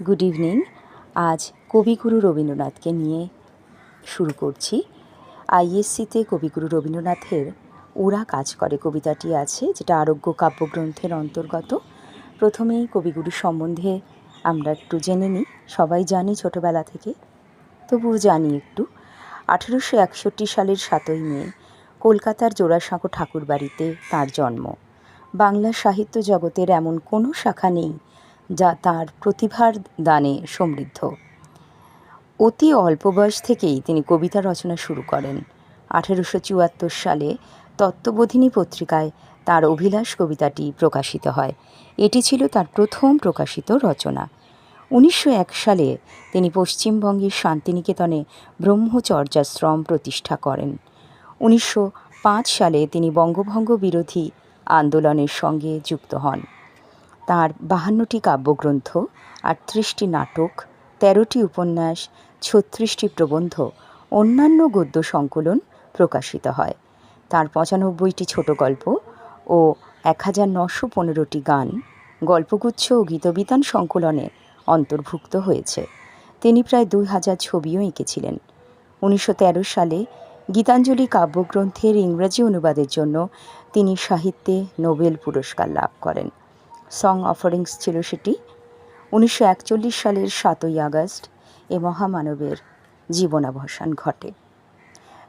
Good evening আজ কবিগুরু রবীন্দ্রনাথকে নিয়ে শুরু করছি। আইএসসিতে কবিগুরু রবীন্দ্রনাথের ওরা কাজ করে কবিতাটি আছে, যেটা আরোগ্য কাব্যগ্রন্থের অন্তর্গত। প্রথমেই কবিগুরু সম্বন্ধে আমরা একটু জেনে নিই। সবাই জানি ছোটোবেলা থেকে, তবুও জানি একটু। আঠেরোশো একষট্টি সালের সাতই মে, কলকাতার জোড়াসাঁকো ঠাকুরবাড়িতে তার জন্ম। বাংলা সাহিত্য জগতের এমন কোনো শাখা নেই যা তার প্রতিভার দানে সমৃদ্ধ। অতি অল্প বয়স থেকেই তিনি কবিতা রচনা শুরু করেন। আঠেরোশো চুয়াত্তর সালে তত্ত্ববোধিনী পত্রিকায় তার অভিলাষ কবিতাটি প্রকাশিত হয়। এটি ছিল তার প্রথম প্রকাশিত রচনা। উনিশশো এক সালে তিনি পশ্চিমবঙ্গের শান্তিনিকেতনে ব্রহ্মচর্যাশ্রম প্রতিষ্ঠা করেন। উনিশশো পাঁচ সালে তিনি বঙ্গভঙ্গ বিরোধী আন্দোলনের সঙ্গে যুক্ত হন। তাঁর বাহান্নটি কাব্যগ্রন্থ, আটত্রিশটি নাটক, তেরোটি উপন্যাস, ছত্রিশটি প্রবন্ধ, অন্যান্য গদ্য সংকলন প্রকাশিত হয়। তার পঁচানব্বইটি ছোট গল্প ও এক হাজার নশো পনেরোটি গান গল্পগুচ্ছ ও গীতবিতান সংকলনে অন্তর্ভুক্ত হয়েছে। তিনি প্রায় দুই হাজার ছবিও এঁকেছিলেন। উনিশশো তেরো সালে গীতাঞ্জলি কাব্যগ্রন্থের ইংরেজি অনুবাদের জন্য তিনি সাহিত্যে নোবেল পুরস্কার লাভ করেন। সং অফারিংস ছিল সেটি উনিশশো একচল্লিশ সালের সাতই আগস্ট এ মহামানবের জীবনাবসান ঘটে।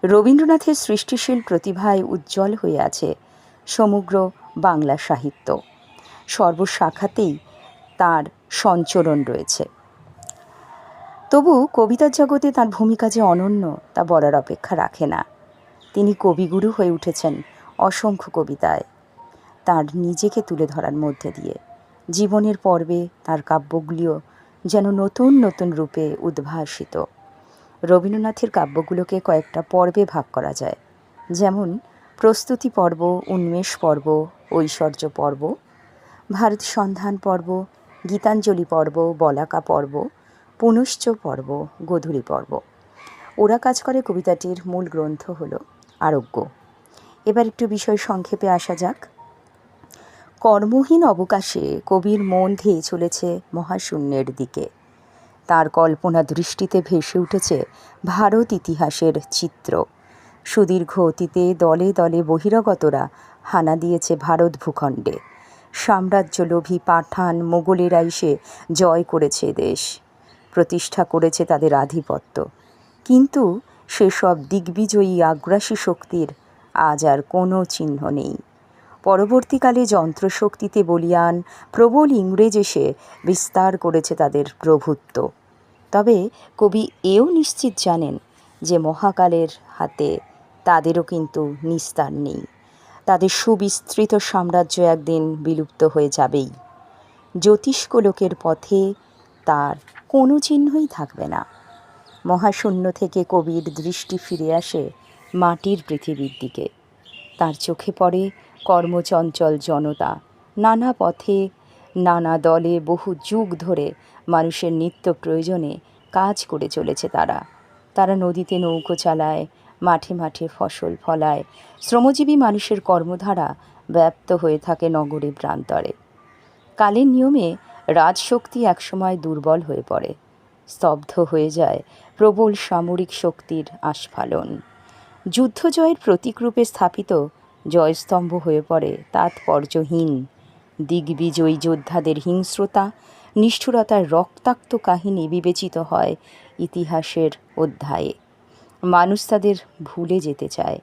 রবীন্দ্রনাথের সৃষ্টিশীল প্রতিভায় উজ্জ্বল হয়ে আছে সমগ্র বাংলা সাহিত্য। সর্বশাখাতেই তার সঞ্চরণ রয়েছে। তবু কবিতার জগতে তার ভূমিকা যে অনন্য তা বলার অপেক্ষা রাখে না। তিনি কবিগুরু হয়ে উঠেছেন অসংখ্য কবিতায়। তার নিজেকে তুলে ধরার মধ্যে দিয়ে। জীবনের পর্বে তার কাব্যগুলিও যেন নতুন নতুন রূপে উদ্ভাসিত। রবীন্দ্রনাথের কাব্যগুলোকে কয়েকটা পর্বে ভাগ করা যায়। যেমন, প্রস্তুতি পর্ব, উন্মেষ পর্ব, ঐশ্বর্য পর্ব, ভারত সন্ধান পর্ব, গীতাঞ্জলি পর্ব, বলাকা পর্ব, পুনশ্চ পর্ব, গোধূলি পর্ব। ওরা কাজ করে কবিতাটির মূল গ্রন্থ হল আরোগ্য। এবার একটু বিষয় সংক্ষেপে আসা যাক। কর্মহীন অবকাশে কবির মন ধেয়ে চলেছে মহাশূন্যের দিকে। তার কল্পনা দৃষ্টিতে ভেসে উঠেছে ভারত ইতিহাসের চিত্র। সুদীর্ঘ অতীতে দলে দলে বহিরাগতরা হানা দিয়েছে ভারত ভূখণ্ডে। সাম্রাজ্যলোভী পাঠান মোগলেরা এসে জয় করেছে দেশ। প্রতিষ্ঠা করেছে তাদের আধিপত্য। কিন্তু সেসব দিগ্বিজয়ী আগ্রাসী শক্তির আজ আর কোনো চিহ্ন নেই। পরবর্তীকালে যন্ত্রশক্তিতে বলিয়ান প্রবল ইংরেজ এসে বিস্তার করেছে তাদের প্রভুত্ব। তবে কবি এও নিশ্চিত জানেন যে মহাকালের হাতে তাদেরও কিন্তু নিস্তার নেই। তাদের সুবিস্তৃত সাম্রাজ্য একদিন বিলুপ্ত হয়ে যাবেই। জ্যোতিষ্কলোকের পথে তার কোনো চিহ্নই থাকবে না। মহাশূন্য থেকে কবির দৃষ্টি ফিরে আসে মাটির পৃথিবীর দিকে। তার চোখে পড়ে কর্মচঞ্চল জনতা। নানা পথে, নানা দলে বহু যুগ ধরে মানুষের নিত্য প্রয়োজনে কাজ করে চলেছে তারা। তারা নদীতে নৌকো চালায়, মাঠে মাঠে ফসল ফলায়। শ্রমজীবী মানুষের কর্মধারা ব্যাপ্ত হয়ে থাকে নগরে প্রান্তরে। কালের নিয়মে রাজশক্তি একসময় দুর্বল হয়ে পড়ে। স্তব্ধ হয়ে যায় প্রবল সামরিক শক্তির আস্ফালন। যুদ্ধজয়ের প্রতীকরূপে স্থাপিত জয়স্তম্ভ হয়ে পড়ে তাৎপর্যহীন। দিগ্বিজয়ী যোদ্ধাদের হিংস্রতা, নিষ্ঠুরতার রক্তাক্ত কাহিনী বিবেচিত হয় ইতিহাসের অধ্যায়ে। মানুষ তাদের ভুলে যেতে চায়।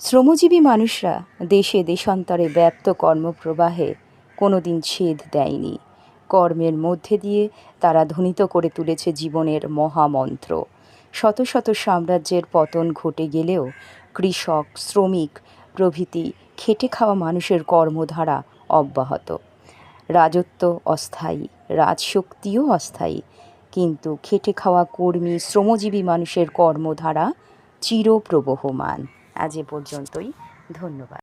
শ্রমজীবী মানুষরা দেশে দেশান্তরে ব্যাপ্ত কর্মপ্রবাহে কোনো দিন ছেদ দেয়নি। কর্মের মধ্যে দিয়ে তারা ধ্বনিত করে তুলেছে জীবনের মহামন্ত্র। শত শত সাম্রাজ্যের পতন ঘটে গেলেও কৃষক, শ্রমিক প্রভৃতি খেটে খাওয়া মানুষের কর্মধারা অব্যাহত। রাজত্ব অস্থায়ী, রাজশক্তিও অস্থায়ী, কিন্তু খেটে খাওয়া কর্মী, শ্রমজীবী মানুষের কর্মধারা চিরপ্রবহমান। আজ এ পর্যন্তই, ধন্যবাদ।